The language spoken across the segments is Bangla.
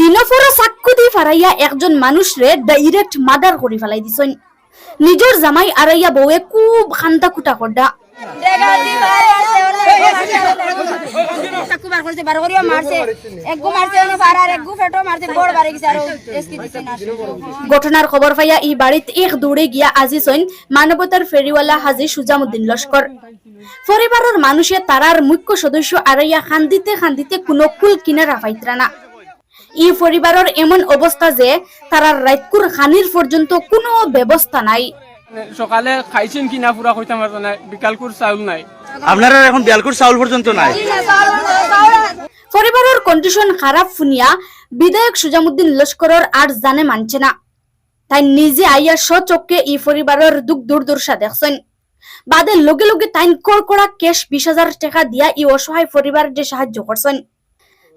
দিনফুরা সাক্কু দি ফারাইয়া একজন মানুষরে ডাইরেক্ট মার্ডার করে ফেলাই দিছেন। নিজের জামাই আরাইয়া বউয়ে খুব খান্তা কুটা করডা চাকু ঘটনার খবর পাইয়া ই বাড়িত এক দৌড়ে গিয়া আজি সইন মানবতার ফেরিওয়ালা হাজি সুজামুদ্দিন লস্কর পরিবারের মানুষে তারার মুখ্য সদস্য আরাইয়া খান্দিতে খান্দিতে কোনো কুল কিনারা পাইতরা না। ই পরিবারের এমন অবস্থা যে তারা রাইতকুর খানির পর্যন্ত কোনো ব্যবস্থা নাই। সকালে খাইছেন কিনা পুরা কইতাম পারতো না বিকালকুর চাউল নাই। আপনারা এখন বিয়ালকুর চাউল পর্যন্ত নাই। পরিবারের কন্ডিশন খারাপ শুনিয়া বিধায়ক সুজামুদ্দিন লস্করের আর জানে মানছে না। তাই নিজে আইয়া স্বচক্ষে ই পরিবারের দুঃখ দুর্দশা দেখছেন। বাদে লগে লগে তাইন কড়কড়া ক্যাশ বিশ হাজার টাকা দিয়া ই অসহায় পরিবার যে সাহায্য করছেন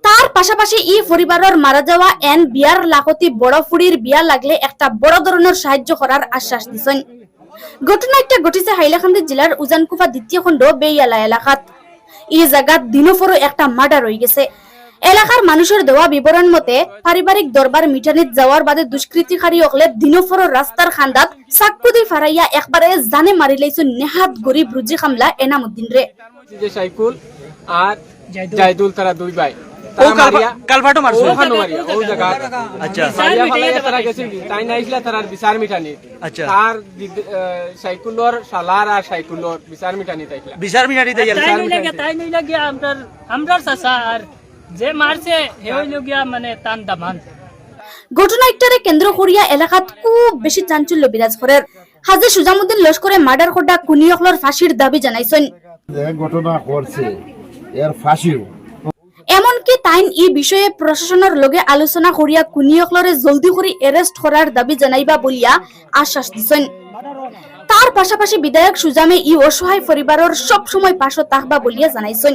তার পাশাপাশি ই পরিবারের মারা যাওয়া এন বিয়ার লাখতি বড় ফুড়ির বিয়া লাগলে একটা বড় ধরনের সাহায্য করার আশ্বাস দিছেন। ঘটনা একটা ঘটিছে হাইলাকান্দি জেলার উজানকুফা দ্বিতীয় খণ্ড বেইয়ালা এলাকাত। এই জায়গাত দিনফরও একটা মার্ডার হয়ে গেছে। এলাকার মানুষের দেওয়া বিবরণ মতে পারিবারিক দরবার মিটানিত যাওয়ার বাদে দুষ্কৃতিকারী অকলে দিনফরর রাস্তার খান্দাত চাক্কু দি ফারাইয়া একবারে জানে মারি লাইছো নেহাত গরিব রুজি খামলা এনামুদ্দিন রে সাইকুল আর জাইদুল তারা দুই ভাই। কালভাটো মারছো। ওখানে মারিয়া। ও জায়গা আচ্ছা। মারিয়া তারা গেছে তাই নাইছিলা তারার বিচার মিটানি আচ্ছা। আহ, সাইকুলর সালার আর সাইকুলর বিচার মিটানি তাইছিলা। বিচার মিনারি দেয় তাই নইলে গিয়া তাই আমরার আমরার চাচা আর যে মারছে হে হইল গিয়া মানে টান দামান। ঘটনা একটারে কেন্দ্র করিয়া এলাকাত খুব বেশি চাঞ্চল্য বিরাজ করে হাজে সুজামুদ্দিন লস্করে মার্ডার করা কুনিয়কলর ফাঁসির দাবি জানাইছেন। ঘটনা করছে এর ফাঁসিও তাইন ই বিষয়ে প্রশাসনের লগে আলোচনা করিয়া কুনিয়কলরে জলদি করে এরেস্ট করার দাবি জানাইবা বলিয়া আশ্বাস দিছেন। তার পাশাপাশি বিধায়ক সুজামে ই অসহায় পরিবারের সব সময় পাশে থাকবা বলিয়া জানাইছেন।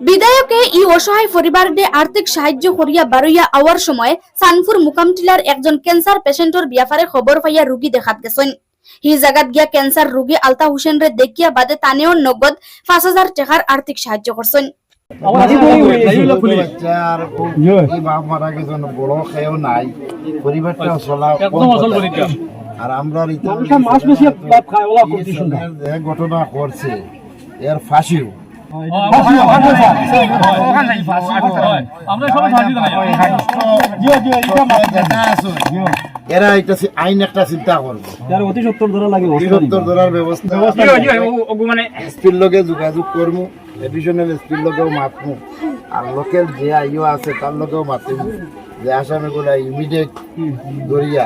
বিধায়কে ই অসহায় পরিবারদে আর্থিক সাহায্য করিয়া বারইয়া আওয়ার সময় সানপুর মুকামটিলার একজন ক্যান্সার পেশেন্টর ব্যাপারে খবর পাইয়া রুগী দেখাত গেছেন। হি জাগাত গিয়া ক্যান্সার রোগী আলতা হুসেন রে দেখিয়া বাদে তানেও নগদ পাঁচ হাজার টাকার আর্থিক সাহায্য করছেন বড় খেয়েও নাই পরিবারটা চলা আর আমরা ঘটনা করছে এর ফাঁসিও এরা এটা আইন একটা চিন্তা করব। অতিসত্তর ধরার ব্যবস্থা এসপির লগে যোগাযোগ করব এডিশনাল এসপির লগেও মাতমু। আর লোকাল যে আইও আছে তার লগেও মাতিম। যে আসামি গুলা ইমিডিয়েট ধরিয়া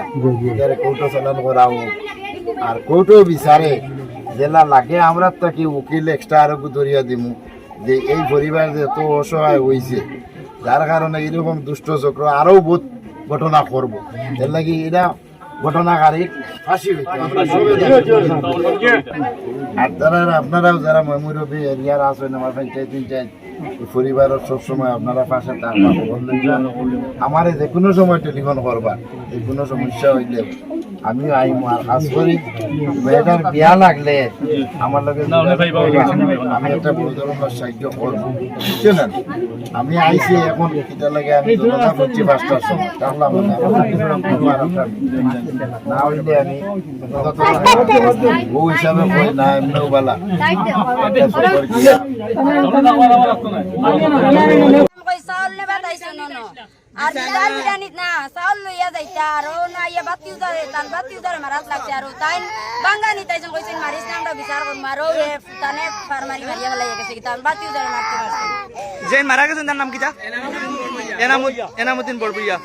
কোর্টো চালান করা হোক আর কোর্টও বিচারে জেলা লাগে আমরা তাকে উকিল এক্সট্রা আরও ধরিয়া দিমু। যে এই পরিবার যে এত অসহায় হয়েছে যার কারণে এরকম দুষ্ট চক্র আরও বহুত ঘটনা করব। এর লাগি এটা ঘটনাকারী ফাঁসি আর তারা আপনারাও যারা ময়মুরবী এরিয়ার আছেন, আমার পঞ্চায়েত পঞ্চায়েত পরিবারের সবসময় আপনারা পাশে থাকবেন। আমার যে কোনো সময় টেলিফোন করবা যে কোনো সমস্যা হইলে আমিও আইম আর কাজ করি মেয়েটার বিয়া লাগলে আমার লগে আমি একটা বড় ধরনের সাহায্য করব বুঝছেন আমি আইছি এখন এটা লাগে আমি দোকান করছি পাঁচটার সময় থাকলাম না। হইলে আমি বউ হিসাবে কই না এমনিও বালা একটা সম্পর্কে কই চাউল নেবা তাইছো নন আর বিচার মিটানিত না চাউল লইয়া যাইতা আর না ইয়া বাতি উদারে তান বাতি উদারে মারাত লাগছে আর তাইন বাঙ্গানি তাইছেন কইছেন মারিস না আমরা বিচার করব মারো রে তানে ফার্মারি মারিয়া ফেলাই গেছে কি তান বাতি উদারে মারতে পারছে যে মারা গেছেন তার নাম কিটা এনামুদ্দিন এনামুদ্দিন বরবুইয়া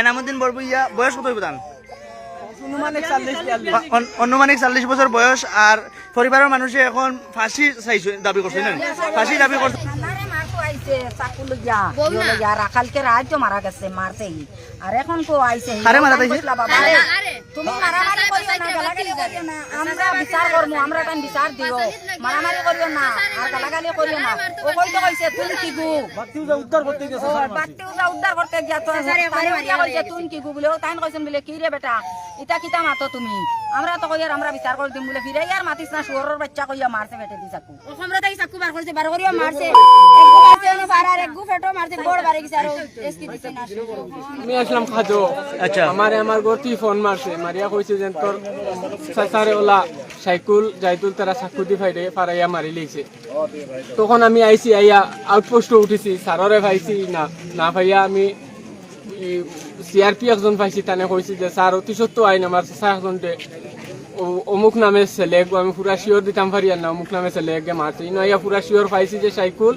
এনামুদ্দিন বরবুইয়া বয়স কত হইব তান অনুমানিক চাল্লিশ বছর বয়স আর পরিবারের মানুষে এখন ফাঁসি চাইছে দাবি করছে না ফাঁসি দাবি করছে আইছে চাকু লইয়া ইয়ে লইয়া রাখালকে রাজ্য মারা গেছে মারতেই আর এখন কো আইছে কারে মারা তাইছে? কইলা বাবা, তুমি মারামারি করিও না গালাগালি করিও না। আমরা বিচার করব আমরা টাইম বিচার দিও মারামারি করিও না আর গালাগালি করিও না। ও কইতে কইছে তুমি কি গু? বাতি উদ্ধার করতে গেছে বাতি উদ্ধার করতে গিয়া তো কইছে তুমি কি গু? বলে ও তাইন কইছেন বলে কি রে বেটা? ইটা কিতা মাতো তুমি? আমরা তো কইয়ার আমরা বিচার করে দিম বলে ফিরে আর মাতিস না শুয়োরের বাচ্চা কইয়া মারছে বেটে দি চাকু। আমরা তাই চাকু বার করছে বার করিয়া মারছে। একগু মারছে অন্য পাড়ার একগু ফেটো মারছে বড় আমি আসলাম খাজো। আচ্ছা। আমারে আমার গতি ফোন মারছে। মারিয়া কইছে যে তোর সাসারে ওলা। সাইকুল যাইতুল তারা সাকুদি ফাইরে ফারাইয়া মারি লিছে। তখন আমি আইছি আইয়া আউটপোস্ট উঠেছি সাররে পাইছি না না পাইয়া আমি সিআরপি একজন পাইছি তানে কইছি যে স্যার অতি সত্য আইন আমার সাসা একজন দে অমুক নামে ছেলে আমি পুরা শিওর দিতাম পারি আর না অমুক নামে ছেলে গে মারছে ইনো আইয়া পুরা শিওর পাইছি যে সাইকুল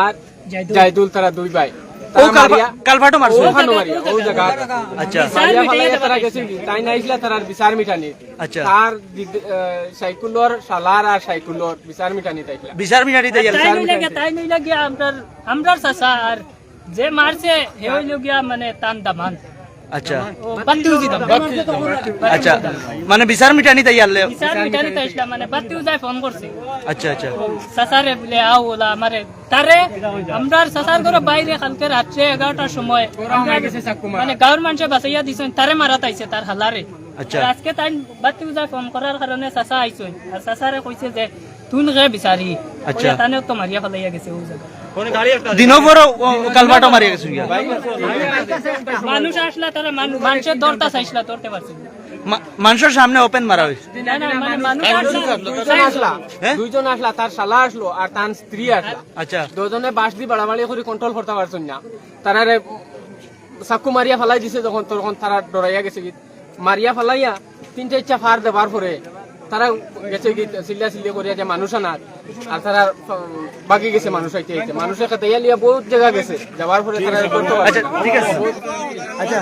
আর জাইদুল তারা দুই ভাই। ও কালভাটো মারছো। ওখানে মারিয়া ও জায়গা। আচ্ছা। মারিয়া ফালাইয়া তারা গেছে তাই না তারার বিচার মিটানি। আচ্ছা। তার সাইকুলর সালার আর সাইকুলর বিচার মিটানি তাইলা বিচার মিনারি দিয়ে তাই নইলে গিয়া তাই নইলে গিয়া আমরার আমরার চাচা আর যে মারছে হে হইল গিয়া মানে তান দামান। আচ্ছা। ও বাত্তি আচ্ছা। মানে বিচার মিটানি তাই আনলে বিচার মিটানি তাইছিলা মানে ফোন করছে। আচ্ছা আচ্ছা। বলে আও ওলা আমারে তারে আমরার চাচার ঘরে বাইরে কালকে রাত্রে এগারোটার সময় আমরা- মারা। মানে গাঁৱৰ মানুষে বাঁচাইয়া দিছেন তারে মারাত আইছে তার হালারে আচ্ছা। আজকে তাই বাতি উজায় ফোন করার কারণে চাচা আইছেন আর চাচারে কইছে যে তুন গে বিচারি আচ্ছা। তানেও তো মারিয়া ফেলাইয়া গেছে ও জায়গা দিনও বড় কালভাটো মারি গেছো মানুষ আসলা তারা মানুষের দরতা চাইছিলা ধরতে পারছে মানুষের সামনে ওপেন মারা হয়েছে। না, না, মানুষ আসলা। দুজন আসলা। হ্যাঁ? দুইজন আসলা তার শালা আসলো আর তার স্ত্রী আসলা। আচ্ছা। দুজনে বাস দি বাড়াবাড়ি করে কন্ট্রোল করতে পারছেন না। তারারে চাকু মারিয়া ফেলাই দিছে যখন তখন তারা ডরাইয়া গেছে মারিয়া ফেলাইয়া তিনটা ইচ্ছা ফার দেবার পরে তারা গেছে চিল্লা চিল্লি করিয়া যে মানুষ আনার আর তারা বাকি গেছে মানুষ আইতে আইতে মানুষের কাছে লিয়া বহুত জায়গা গেছে। যাওয়ার পরে তারা আচ্ছা ঠিক আছে। আচ্ছা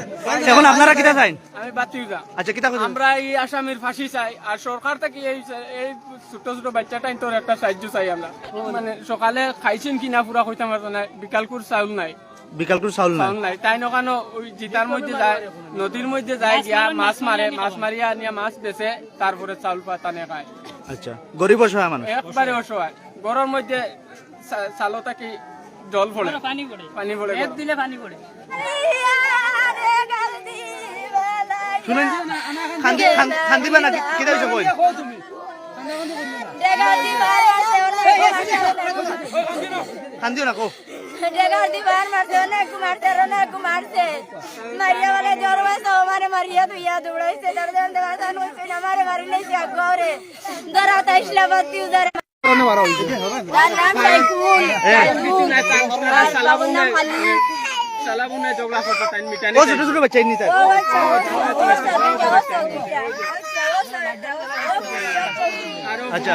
এখন আপনারা কিটা চাইন আমি বাতি যা আচ্ছা কিটা? আমরা এই আসামির ফাঁসি চাই আর সরকার থেকে এই এই ছোট ছোট বাচ্চা বাচ্চাটাই তোর একটা সাহায্য চাই আমরা। মানে সকালে খাইছেন কিনা পুরা কইতাম পারতো না বিকালকুর চাউল নাই। বিকালকুর চাউল চাউল নাই। তাই নকানো ওই জিতার মধ্যে যায় নদীর মধ্যে যায় গিয়া মাছ মারে মাছ মারিয়া নিয়ে মাছ বেচে তারপরে চাউল পাতানে খায়। আচ্ছা গরিব অসহায় মানুষ একবারে অসহায়। গরম মধ্যে চালো থাকি জল পড়ে পানি পড়ে পানি পড়ে এক দিলে পানি পড়ে শুনেন খান্দি খান- খান্দিবা না কি- হইছে কই খান্দিও না কো মারিয়া বলে জ্বর হয়েছে আমারে মারিয়া তুইয়া দৌড়াইছে তার জন্য দেওয়ান হয়েছে আমারে মারি লাইছে আগে ধরা তাইছিলা বাতি নাম সাইকুল নাম খালি সালাবুনে মিটানি ও ছোট ছোট বাচ্চা আচ্ছা আচ্ছা আচ্ছা আচ্ছা আচ্ছা